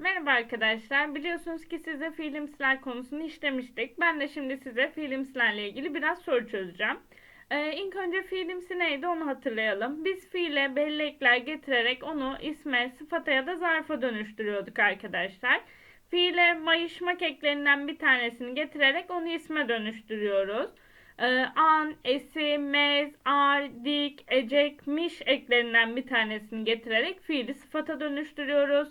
Merhaba arkadaşlar. Biliyorsunuz ki size fiilimsiler konusunu işlemiştik. Ben de şimdi size fiilimsilerle ilgili biraz soru çözeceğim. Ee, ilk önce fiilimsi neydi onu hatırlayalım. Biz fiile belli ekler getirerek onu isme, sıfata ya da zarfa dönüştürüyorduk arkadaşlar. Fiile mayışmak eklerinden bir tanesini getirerek onu isme dönüştürüyoruz. Ee, an, esi, mez, ar, dik, ecek, miş eklerinden bir tanesini getirerek fiili sıfata dönüştürüyoruz.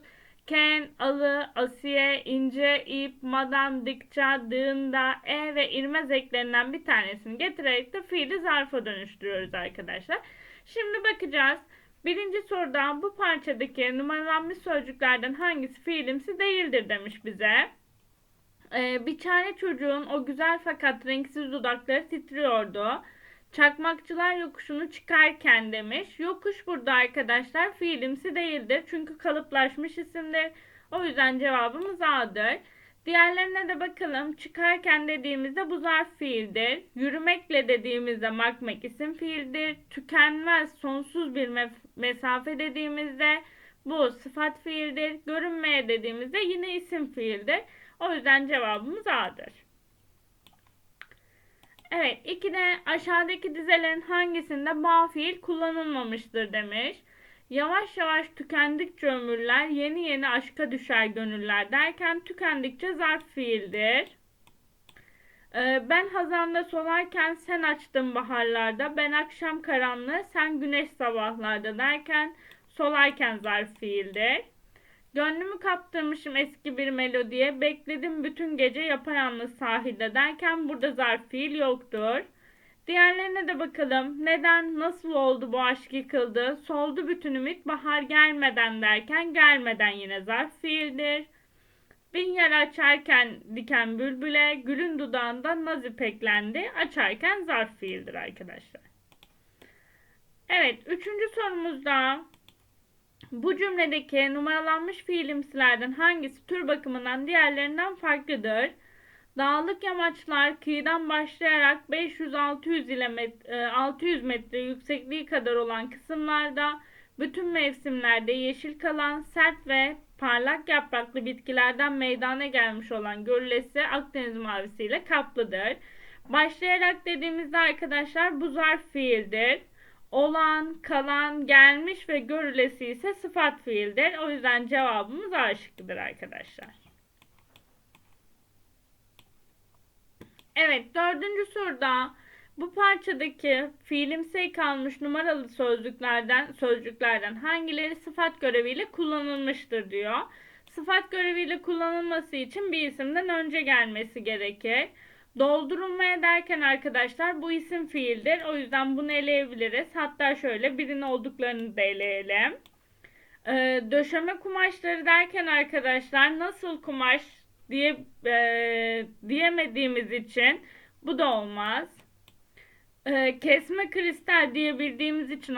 Ken, alı, asiye, ince, ip, madan, dikça, dığında, e ve irmez eklerinden bir tanesini getirerek de fiili zarfa dönüştürüyoruz arkadaşlar. Şimdi bakacağız. Birinci soruda bu parçadaki numaralanmış sözcüklerden hangisi fiilimsi değildir demiş bize. Ee, bir tane çocuğun o güzel fakat renksiz dudakları titriyordu. Çakmakçılar yokuşunu çıkarken demiş. Yokuş burada arkadaşlar fiilimsi değildir. Çünkü kalıplaşmış isimdir. O yüzden cevabımız A'dır. Diğerlerine de bakalım. Çıkarken dediğimizde bu zarf fiildir. Yürümekle dediğimizde makmek isim fiildir. Tükenmez, sonsuz bir mef- mesafe dediğimizde bu sıfat fiildir. Görünmeye dediğimizde yine isim fiildir. O yüzden cevabımız A'dır. Evet, iki de aşağıdaki dizelerin hangisinde bağ fiil kullanılmamıştır demiş. Yavaş yavaş tükendikçe ömürler, yeni yeni aşka düşer gönüller derken tükendikçe zarf fiildir. Ee, ben hazanda solarken sen açtın baharlarda, ben akşam karanlığı, sen güneş sabahlarda derken solarken zarf fiildir. Gönlümü kaptırmışım eski bir melodiye. Bekledim bütün gece yapayalnız sahilde derken burada zarf fiil yoktur. Diğerlerine de bakalım. Neden, nasıl oldu bu aşk yıkıldı? Soldu bütün ümit bahar gelmeden derken gelmeden yine zarf fiildir. Bin yer açarken diken bülbüle, gülün dudağında naz ipeklendi. Açarken zarf fiildir arkadaşlar. Evet, üçüncü sorumuzda bu cümledeki numaralanmış fiilimsilerden hangisi tür bakımından diğerlerinden farklıdır? Dağlık yamaçlar kıyıdan başlayarak 500-600 ile met- e, 600 metre yüksekliği kadar olan kısımlarda bütün mevsimlerde yeşil kalan sert ve parlak yapraklı bitkilerden meydana gelmiş olan göllesi Akdeniz mavisiyle kaplıdır. Başlayarak dediğimizde arkadaşlar bu zarf fiildir. Olan, kalan, gelmiş ve görülesi ise sıfat fiildir. O yüzden cevabımız A şıkkıdır arkadaşlar. Evet, dördüncü soruda bu parçadaki fiilimsi kalmış numaralı sözcüklerden sözcüklerden hangileri sıfat göreviyle kullanılmıştır diyor. Sıfat göreviyle kullanılması için bir isimden önce gelmesi gerekir. Doldurulmaya derken arkadaşlar bu isim fiildir. O yüzden bunu eleyebiliriz. Hatta şöyle birin olduklarını da eleyelim. Ee, döşeme kumaşları derken arkadaşlar nasıl kumaş diye e, diyemediğimiz için bu da olmaz. Ee, kesme kristal diyebildiğimiz için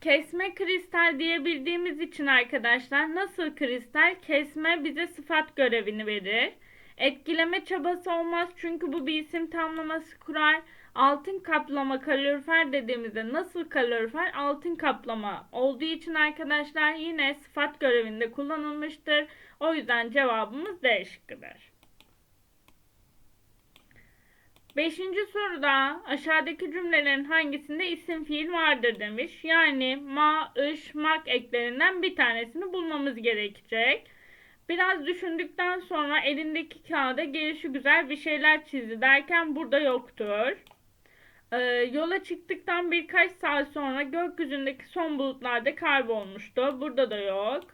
kesme kristal diyebildiğimiz için arkadaşlar nasıl kristal kesme bize sıfat görevini verir. Etkileme çabası olmaz çünkü bu bir isim tamlaması kurar. Altın kaplama kalorifer dediğimizde nasıl kalorifer altın kaplama olduğu için arkadaşlar yine sıfat görevinde kullanılmıştır. O yüzden cevabımız D şıkkıdır. Beşinci soruda aşağıdaki cümlelerin hangisinde isim fiil vardır demiş. Yani ma, ış, mak eklerinden bir tanesini bulmamız gerekecek. Biraz düşündükten sonra elindeki kağıda gelişi güzel bir şeyler çizdi derken burada yoktur. Ee, yola çıktıktan birkaç saat sonra gökyüzündeki son bulutlarda kaybolmuştu. Burada da yok.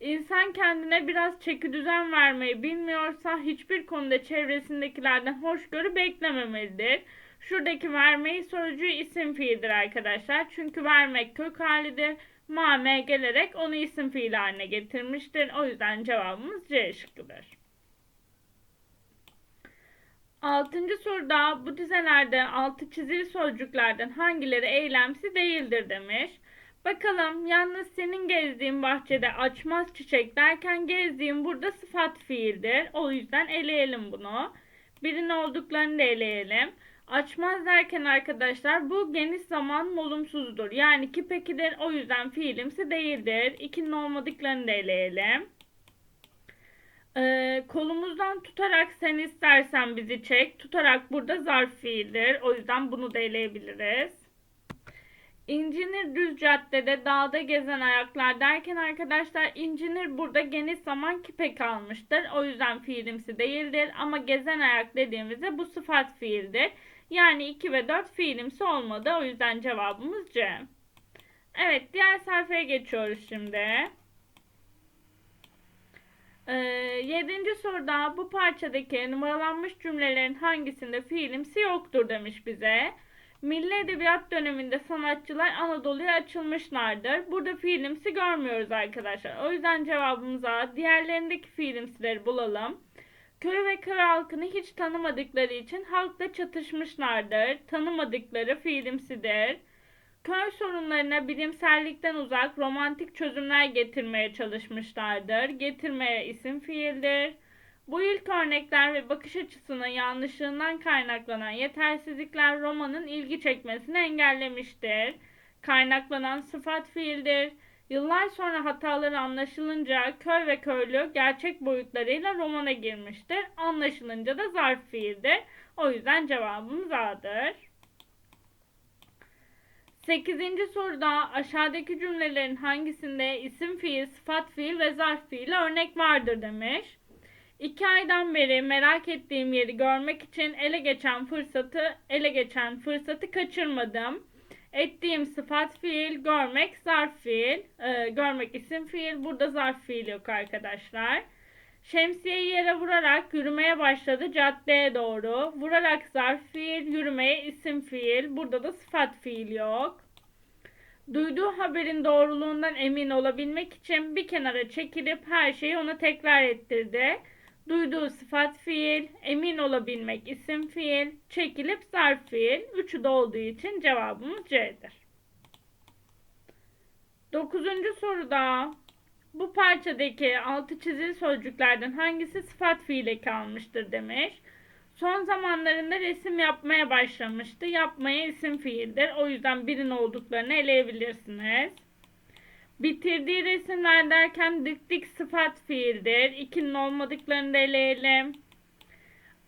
İnsan kendine biraz çeki düzen vermeyi bilmiyorsa hiçbir konuda çevresindekilerden hoşgörü beklememelidir. Şuradaki vermeyi sözcüğü isim fiildir arkadaşlar. Çünkü vermek kök halidir. Mame gelerek onu isim fiil haline getirmiştir. O yüzden cevabımız C şıkkıdır. Altıncı soruda bu dizelerde altı çizili sözcüklerden hangileri eylemsi değildir demiş. Bakalım yalnız senin gezdiğin bahçede açmaz çiçek derken gezdiğim burada sıfat fiildir. O yüzden eleyelim bunu. Birin olduklarını da eleyelim. Açmaz derken arkadaşlar bu geniş zaman olumsuzdur. Yani ki pekidir o yüzden fiilimsi değildir. İkinin olmadıklarını da eleyelim. Ee, kolumuzdan tutarak sen istersen bizi çek. Tutarak burada zarf fiildir. O yüzden bunu da eleyebiliriz. İncinir düz caddede dağda gezen ayaklar derken arkadaşlar incinir burada geniş zaman kipe kalmıştır. O yüzden fiilimsi değildir. Ama gezen ayak dediğimizde bu sıfat fiildir. Yani 2 ve 4 fiilimsi olmadı. O yüzden cevabımız C. Evet diğer sayfaya geçiyoruz şimdi. Ee, yedinci soruda bu parçadaki numaralanmış cümlelerin hangisinde fiilimsi yoktur demiş bize. Milli Edebiyat döneminde sanatçılar Anadolu'ya açılmışlardır. Burada fiilimsi görmüyoruz arkadaşlar. O yüzden cevabımız A. Diğerlerindeki fiilimsileri bulalım. Köy ve köy halkını hiç tanımadıkları için halkla çatışmışlardır. Tanımadıkları fiilimsidir. Köy sorunlarına bilimsellikten uzak romantik çözümler getirmeye çalışmışlardır. Getirmeye isim fiildir. Bu ilk örnekler ve bakış açısının yanlışlığından kaynaklanan yetersizlikler romanın ilgi çekmesini engellemiştir. Kaynaklanan sıfat fiildir. Yıllar sonra hataları anlaşılınca köy ve köylü gerçek boyutlarıyla romana girmiştir. Anlaşılınca da zarf fiildir. O yüzden cevabımız A'dır. 8. soruda aşağıdaki cümlelerin hangisinde isim fiil, sıfat fiil ve zarf fiil örnek vardır demiş. İki aydan beri merak ettiğim yeri görmek için ele geçen fırsatı ele geçen fırsatı kaçırmadım. Ettiğim sıfat fiil, görmek zarf fiil, ee, görmek isim fiil. Burada zarf fiil yok arkadaşlar. Şemsiyeyi yere vurarak yürümeye başladı caddeye doğru. Vurarak zarf fiil, yürümeye isim fiil. Burada da sıfat fiil yok. Duyduğu haberin doğruluğundan emin olabilmek için bir kenara çekilip her şeyi ona tekrar ettirdi. Duyduğu sıfat fiil, emin olabilmek isim fiil, çekilip zarf fiil. Üçü de olduğu için cevabımız C'dir. Dokuzuncu soruda bu parçadaki altı çizili sözcüklerden hangisi sıfat fiile kalmıştır demiş. Son zamanlarında resim yapmaya başlamıştı. Yapmaya isim fiildir. O yüzden birin olduklarını eleyebilirsiniz. Bitirdiği resimler derken dik dik sıfat fiildir. İkinin olmadıklarını da eleyelim.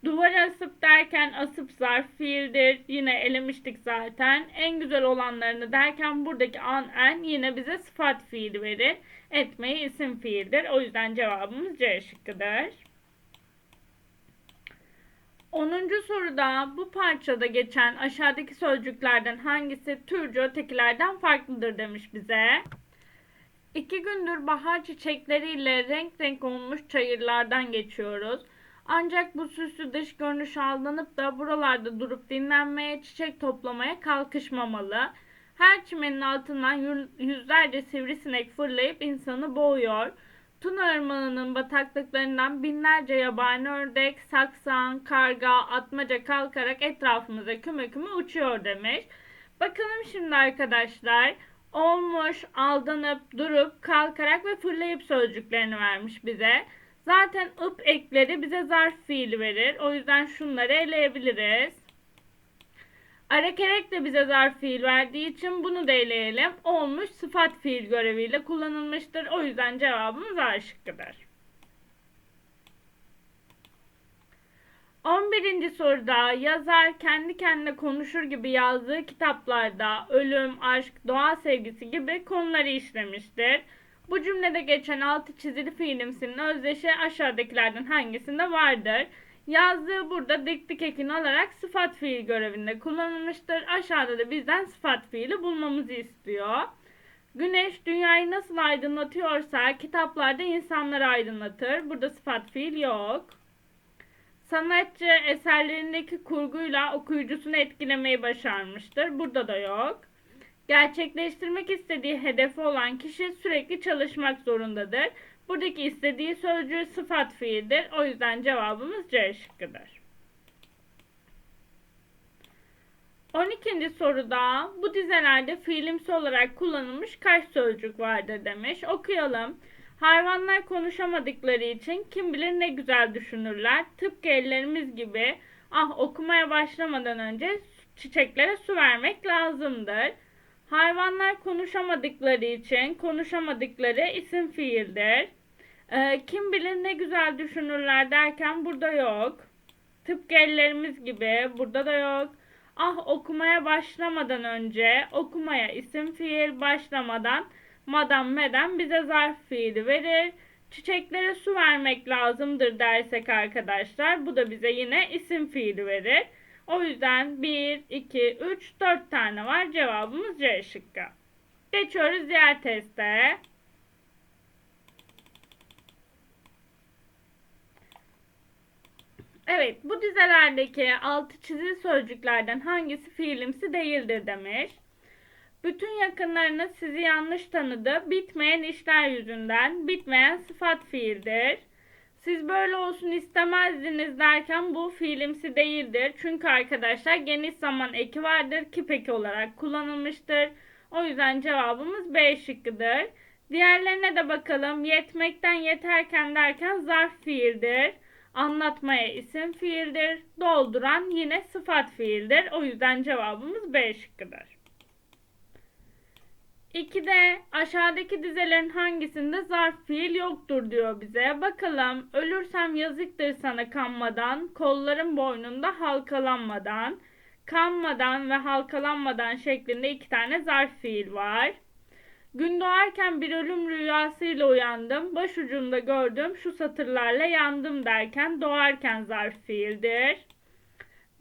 Duvara asıp derken asıp zarf fiildir. Yine elemiştik zaten. En güzel olanlarını derken buradaki an en yine bize sıfat fiili verir. Etmeyi isim fiildir. O yüzden cevabımız C şıkkıdır. 10. soruda bu parçada geçen aşağıdaki sözcüklerden hangisi Türkçe ötekilerden farklıdır demiş bize. İki gündür bahar çiçekleriyle renk renk olmuş çayırlardan geçiyoruz. Ancak bu süslü dış görünüş aldanıp da buralarda durup dinlenmeye, çiçek toplamaya kalkışmamalı. Her çimenin altından yüzlerce sivrisinek fırlayıp insanı boğuyor. Tuna Irmağı'nın bataklıklarından binlerce yabani ördek, saksan, karga, atmaca kalkarak etrafımıza küme küme uçuyor demiş. Bakalım şimdi arkadaşlar olmuş, aldanıp, durup, kalkarak ve fırlayıp sözcüklerini vermiş bize. Zaten ıp ekleri bize zarf fiili verir. O yüzden şunları eleyebiliriz. Arakerek de bize zarf fiil verdiği için bunu da eleyelim. Olmuş sıfat fiil göreviyle kullanılmıştır. O yüzden cevabımız A şıkkıdır. 11. soruda yazar kendi kendine konuşur gibi yazdığı kitaplarda ölüm, aşk, doğa sevgisi gibi konuları işlemiştir. Bu cümlede geçen altı çizili fiilimsinin özdeşi aşağıdakilerden hangisinde vardır? Yazdığı burada dik dik ekin alarak sıfat fiil görevinde kullanılmıştır. Aşağıda da bizden sıfat fiili bulmamızı istiyor. Güneş dünyayı nasıl aydınlatıyorsa kitaplarda insanları aydınlatır. Burada sıfat fiil yok. Sanatçı eserlerindeki kurguyla okuyucusunu etkilemeyi başarmıştır. Burada da yok. Gerçekleştirmek istediği hedefi olan kişi sürekli çalışmak zorundadır. Buradaki istediği sözcüğü sıfat fiildir. O yüzden cevabımız C şıkkıdır. 12. soruda bu dizelerde fiilimsi olarak kullanılmış kaç sözcük vardır demiş. Okuyalım. Hayvanlar konuşamadıkları için kim bilir ne güzel düşünürler. Tıpkı ellerimiz gibi ah okumaya başlamadan önce çiçeklere su vermek lazımdır. Hayvanlar konuşamadıkları için konuşamadıkları isim fiildir. Ee, kim bilir ne güzel düşünürler derken burada yok. Tıpkı ellerimiz gibi burada da yok. Ah okumaya başlamadan önce okumaya isim fiil başlamadan madam meden bize zarf fiili verir. Çiçeklere su vermek lazımdır dersek arkadaşlar bu da bize yine isim fiili verir. O yüzden 1, 2, 3, 4 tane var. Cevabımız C şıkkı. Geçiyoruz diğer teste. Evet, bu dizelerdeki altı çizili sözcüklerden hangisi fiilimsi değildir demiş. Bütün yakınlarınız sizi yanlış tanıdı. Bitmeyen işler yüzünden bitmeyen sıfat fiildir. Siz böyle olsun istemezdiniz derken bu fiilimsi değildir. Çünkü arkadaşlar geniş zaman eki vardır. Kip eki olarak kullanılmıştır. O yüzden cevabımız B şıkkıdır. Diğerlerine de bakalım. Yetmekten yeterken derken zarf fiildir. Anlatmaya isim fiildir. Dolduran yine sıfat fiildir. O yüzden cevabımız B şıkkıdır. 2'de aşağıdaki dizelerin hangisinde zarf fiil yoktur diyor bize. Bakalım ölürsem yazıktır sana kanmadan, kolların boynunda halkalanmadan, kanmadan ve halkalanmadan şeklinde iki tane zarf fiil var. Gün doğarken bir ölüm rüyasıyla uyandım. Başucumda gördüm şu satırlarla yandım derken doğarken zarf fiildir.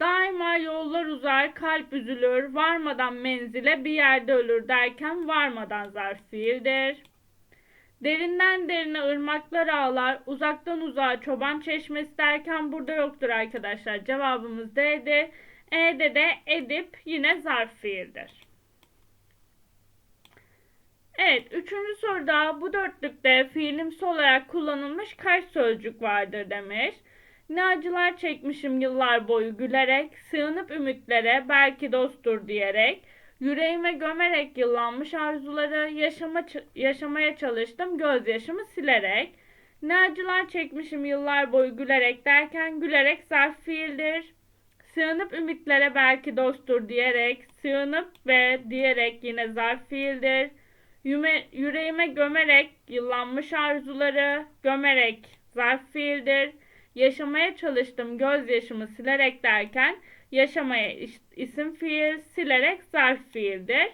Daima yollar uzar, kalp üzülür, varmadan menzile bir yerde ölür derken varmadan zarf fiildir. Derinden derine ırmaklar ağlar, uzaktan uzağa çoban çeşmesi derken burada yoktur arkadaşlar. Cevabımız D'di. E'de de edip yine zarf fiildir. Evet, üçüncü soruda bu dörtlükte fiilimsi olarak kullanılmış kaç sözcük vardır demiş. Ne acılar çekmişim yıllar boyu gülerek, sığınıp ümitlere belki dosttur diyerek, yüreğime gömerek yıllanmış arzuları, yaşama, yaşamaya çalıştım gözyaşımı silerek. Ne acılar çekmişim yıllar boyu gülerek derken gülerek zarf fiildir. Sığınıp ümitlere belki dosttur diyerek, sığınıp ve diyerek yine zarf fiildir. Yüme, yüreğime gömerek yıllanmış arzuları, gömerek zarf fiildir. Yaşamaya çalıştım gözyaşımı silerek derken yaşamaya isim fiil, silerek zarf fiildir.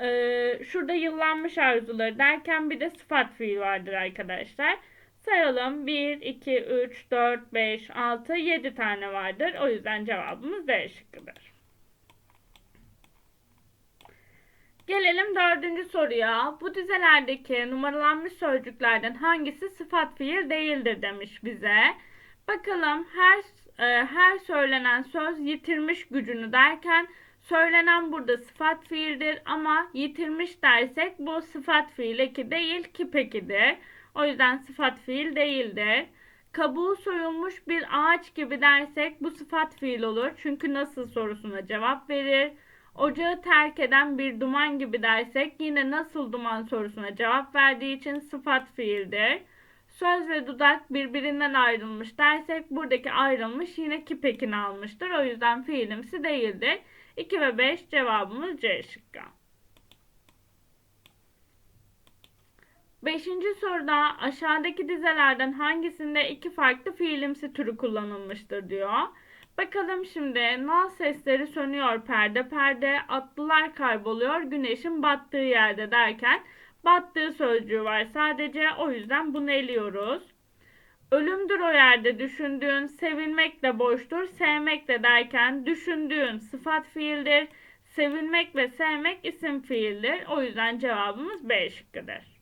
Ee, şurada yıllanmış arzuları derken bir de sıfat fiil vardır arkadaşlar. Sayalım 1, 2, 3, 4, 5, 6, 7 tane vardır. O yüzden cevabımız D şıkkıdır. Gelelim dördüncü soruya. Bu dizelerdeki numaralanmış sözcüklerden hangisi sıfat fiil değildir demiş bize. Bakalım her e, her söylenen söz yitirmiş gücünü derken söylenen burada sıfat fiildir ama yitirmiş dersek bu sıfat fiil eki değil kip ekidir. O yüzden sıfat fiil değildir. Kabuğu soyulmuş bir ağaç gibi dersek bu sıfat fiil olur. Çünkü nasıl sorusuna cevap verir. Ocağı terk eden bir duman gibi dersek yine nasıl duman sorusuna cevap verdiği için sıfat fiildir. Söz ve dudak birbirinden ayrılmış dersek buradaki ayrılmış yine kipekini almıştır. O yüzden fiilimsi değildir. 2 ve 5 cevabımız C şıkkı. Beşinci soruda aşağıdaki dizelerden hangisinde iki farklı fiilimsi türü kullanılmıştır diyor. Bakalım şimdi nal sesleri sönüyor perde perde, atlılar kayboluyor güneşin battığı yerde derken battığı sözcüğü var sadece o yüzden bunu eliyoruz. Ölümdür o yerde düşündüğün, sevilmek de boştur, sevmek de derken düşündüğün sıfat fiildir, sevilmek ve sevmek isim fiildir. O yüzden cevabımız B şıkkıdır.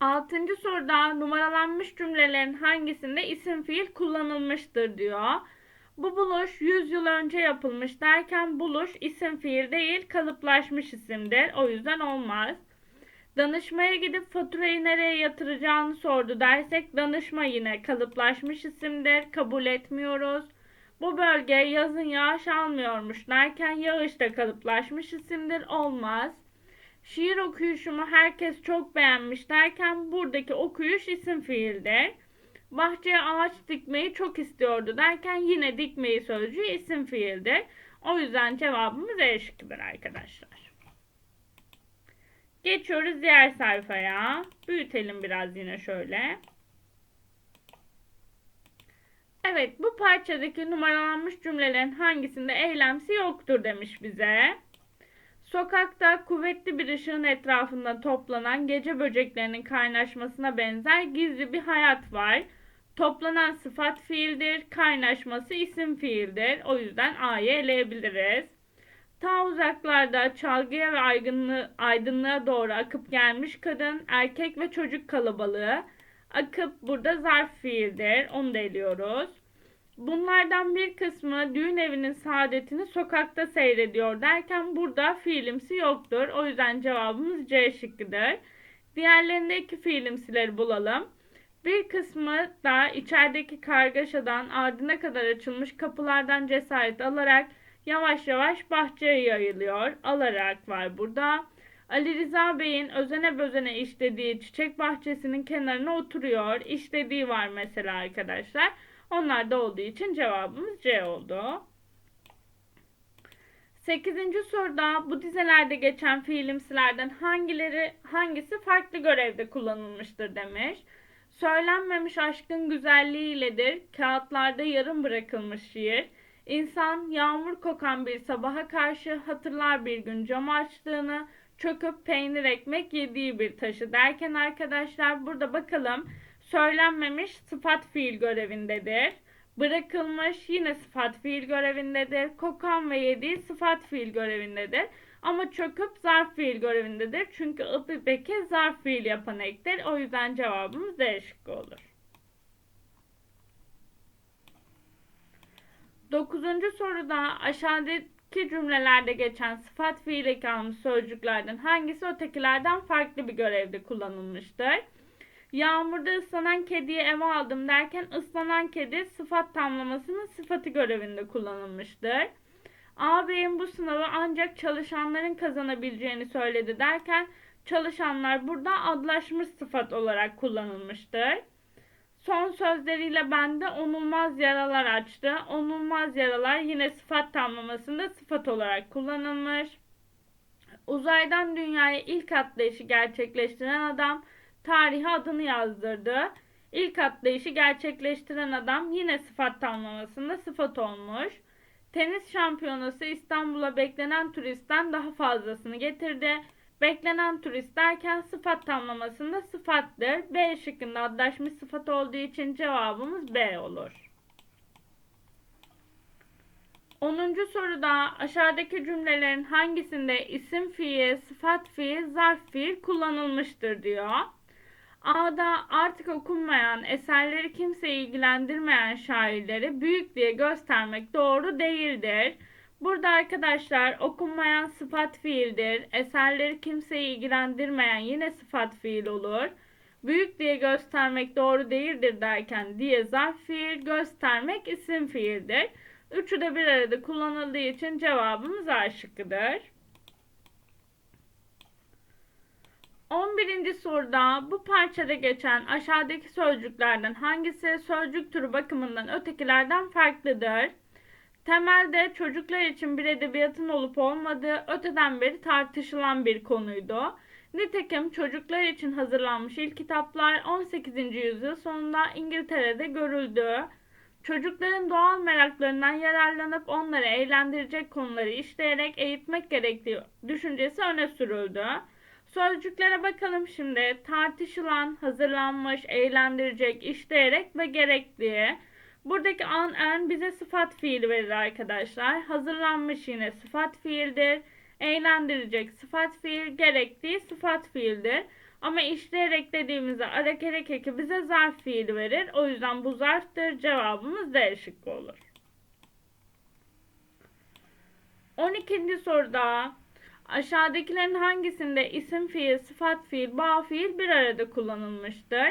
Altıncı soruda numaralanmış cümlelerin hangisinde isim fiil kullanılmıştır diyor. Bu buluş 100 yıl önce yapılmış derken buluş isim fiil değil kalıplaşmış isimdir. O yüzden olmaz. Danışmaya gidip faturayı nereye yatıracağını sordu dersek danışma yine kalıplaşmış isimdir. Kabul etmiyoruz. Bu bölge yazın yağış almıyormuş derken yağış da kalıplaşmış isimdir. Olmaz. Şiir okuyuşumu herkes çok beğenmiş derken buradaki okuyuş isim fiildir. Bahçeye ağaç dikmeyi çok istiyordu derken yine dikmeyi sözcüğü isim fiildir. O yüzden cevabımız E şıkkıdır arkadaşlar. Geçiyoruz diğer sayfaya. Büyütelim biraz yine şöyle. Evet, bu parçadaki numaralanmış cümlelerin hangisinde eylemsi yoktur demiş bize. Sokakta kuvvetli bir ışığın etrafında toplanan gece böceklerinin kaynaşmasına benzer gizli bir hayat var. Toplanan sıfat fiildir, kaynaşması isim fiildir. O yüzden A'yı eleyebiliriz. Ta uzaklarda çalgıya ve aydınlığa doğru akıp gelmiş kadın, erkek ve çocuk kalabalığı. Akıp burada zarf fiildir. Onu da eliyoruz. Bunlardan bir kısmı düğün evinin saadetini sokakta seyrediyor derken burada fiilimsi yoktur. O yüzden cevabımız C şıkkıdır. Diğerlerindeki fiilimsileri bulalım. Bir kısmı da içerideki kargaşadan ardına kadar açılmış kapılardan cesaret alarak yavaş yavaş bahçeye yayılıyor. Alarak var burada. Ali Rıza Bey'in özene bözene işlediği çiçek bahçesinin kenarına oturuyor. İşlediği var mesela arkadaşlar. Onlar da olduğu için cevabımız C oldu. Sekizinci soruda bu dizelerde geçen fiilimsilerden hangileri hangisi farklı görevde kullanılmıştır demiş. Söylenmemiş aşkın güzelliğiyledir. Kağıtlarda yarım bırakılmış şiir. İnsan yağmur kokan bir sabaha karşı hatırlar bir gün cam açtığını, çöküp peynir ekmek yediği bir taşı derken arkadaşlar burada bakalım söylenmemiş sıfat fiil görevindedir. Bırakılmış yine sıfat fiil görevindedir. Kokan ve yediği sıfat fiil görevindedir. Ama çöküp zarf fiil görevindedir. Çünkü peki zarf fiil yapan ektir. O yüzden cevabımız D şıkkı olur. Dokuzuncu soruda aşağıdaki cümlelerde geçen sıfat fiil eki almış sözcüklerden hangisi ötekilerden farklı bir görevde kullanılmıştır? Yağmurda ıslanan kediyi eve aldım derken ıslanan kedi sıfat tamlamasının sıfatı görevinde kullanılmıştır. Ağabeyin bu sınavı ancak çalışanların kazanabileceğini söyledi derken çalışanlar burada adlaşmış sıfat olarak kullanılmıştır. Son sözleriyle bende onulmaz yaralar açtı. Onulmaz yaralar yine sıfat tamlamasında sıfat olarak kullanılmış. Uzaydan dünyaya ilk atlayışı gerçekleştiren adam tarihe adını yazdırdı. İlk atlayışı gerçekleştiren adam yine sıfat tamlamasında sıfat olmuş. Tenis şampiyonası İstanbul'a beklenen turistten daha fazlasını getirdi. Beklenen turist derken sıfat tamlamasında sıfattır. B şıkkında adlaşmış sıfat olduğu için cevabımız B olur. 10. soruda aşağıdaki cümlelerin hangisinde isim fiil, sıfat fiil, zarf fiil kullanılmıştır diyor. A'da artık okunmayan, eserleri kimseyi ilgilendirmeyen şairleri büyük diye göstermek doğru değildir. Burada arkadaşlar okunmayan sıfat fiildir. Eserleri kimseyi ilgilendirmeyen yine sıfat fiil olur. Büyük diye göstermek doğru değildir derken diye zarf fiil, göstermek isim fiildir. Üçü de bir arada kullanıldığı için cevabımız A şıkkıdır. 11. soruda bu parçada geçen aşağıdaki sözcüklerden hangisi sözcük türü bakımından ötekilerden farklıdır? Temelde çocuklar için bir edebiyatın olup olmadığı öteden beri tartışılan bir konuydu. Nitekim çocuklar için hazırlanmış ilk kitaplar 18. yüzyıl sonunda İngiltere'de görüldü. Çocukların doğal meraklarından yararlanıp onları eğlendirecek konuları işleyerek eğitmek gerektiği düşüncesi öne sürüldü. Sözcüklere bakalım şimdi. Tartışılan, hazırlanmış, eğlendirecek, işleyerek ve gerektiği. Buradaki an en bize sıfat fiili verir arkadaşlar. Hazırlanmış yine sıfat fiildir. Eğlendirecek sıfat fiil, gerektiği sıfat fiildir. Ama işleyerek dediğimizde ara gerek eki bize zarf fiili verir. O yüzden bu zarftır. Cevabımız D şıkkı olur. 12. soruda aşağıdakilerin hangisinde isim fiil, sıfat fiil, bağ fiil bir arada kullanılmıştır?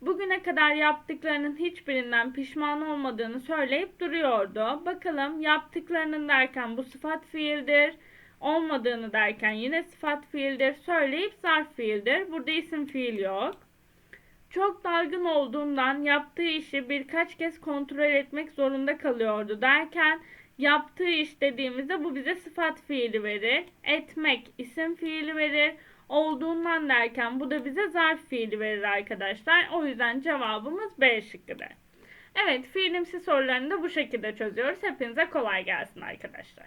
Bugüne kadar yaptıklarının hiçbirinden pişman olmadığını söyleyip duruyordu. Bakalım yaptıklarının derken bu sıfat fiildir. Olmadığını derken yine sıfat fiildir. Söyleyip zarf fiildir. Burada isim fiil yok. Çok dalgın olduğundan yaptığı işi birkaç kez kontrol etmek zorunda kalıyordu derken yaptığı iş dediğimizde bu bize sıfat fiili verir. Etmek isim fiili verir. olduğundan derken bu da bize zarf fiili verir arkadaşlar. O yüzden cevabımız B şıkkıdır. Evet fiilimsi sorularını da bu şekilde çözüyoruz. Hepinize kolay gelsin arkadaşlar.